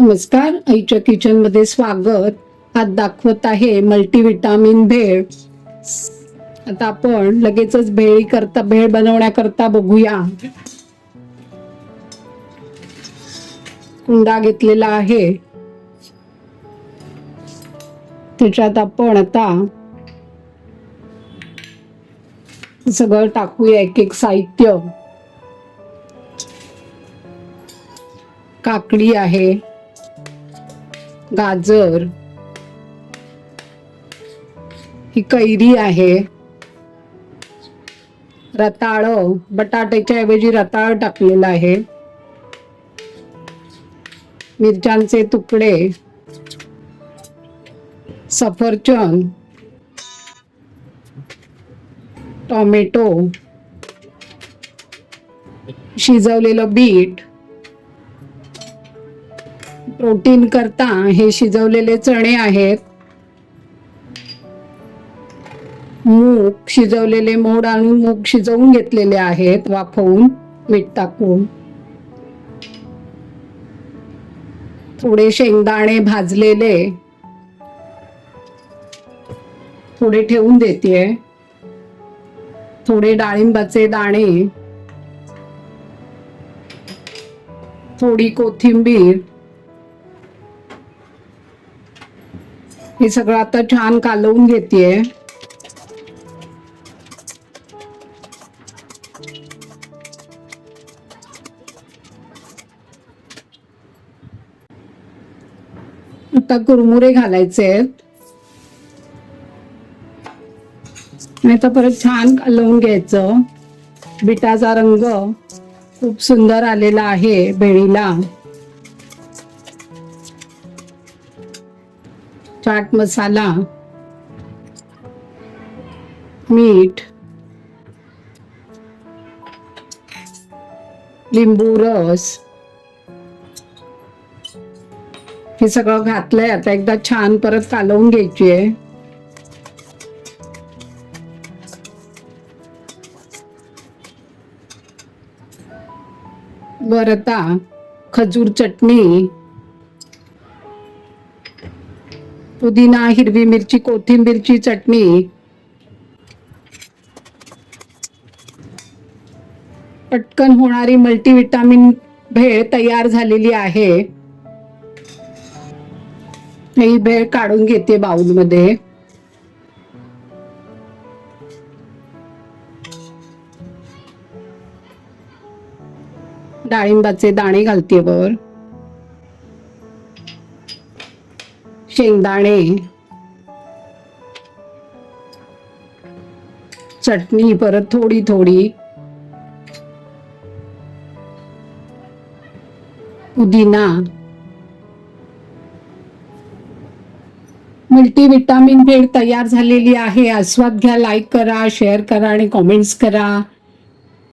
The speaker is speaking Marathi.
नमस्कार आईच्या किचनमध्ये स्वागत. आज दाखवत आहे मल्टीविटामिन भेळ. आता आपण लगेचच भेळी करता भेळ बनवण्याकरता बघूया. कुंडा घेतलेला आहे. त्याच्यात आपण आता सगळं टाकूया एक एक साहित्य. काकडी आहे. गाजर. ही कैरी आहे. रताळ बटाट्याच्या ऐवजी रताळ टाकलेलं आहे. मिरच्यांचे तुकडे. सफरचंद. टॉमॅटो. शिजवलेलं बीट. प्रोटीन करता हे शिजवलेले चणे आहेत. मूग शिजवलेले मोड आणून मूग शिजवून घेतलेले आहेत वाफवून मीठ टाकून. थोडे शेंगदाणे भाजलेले. थोडे ठेवून देते थोडे डाळिंबाचे दाणे. थोडी कोथिंबीर. हे सगळं आता छान कालवून घेतेय. आता कुरमुरे घालायचे आहेत. आता परत छान कालवून घ्यायचं. बिटाचा रंग खूप सुंदर आलेला आहे बेळीला चाट मसाला मीठ लिंबू रस हे सगळं घातलंय. आता एकदा छान परत कालवून घ्यायची आहे वरता आता खजूर चटणी पुदिना हिरवी मिरची कोथिंबीरची चटणी. पटकन होणारी मल्टीविटामिन भेळ तयार झालेली आहे. ही भेळ काढून घेते बाऊलमध्ये डाळिंबाचे दाणे घालते वर. शेंगदाणे चटणी परत थोडी थोडी. पुदिना. मल्टीविटामिन भेळ तयार झालेली आहे. आस्वाद घ्या लाईक करा शेअर करा आणि कॉमेंट्स करा.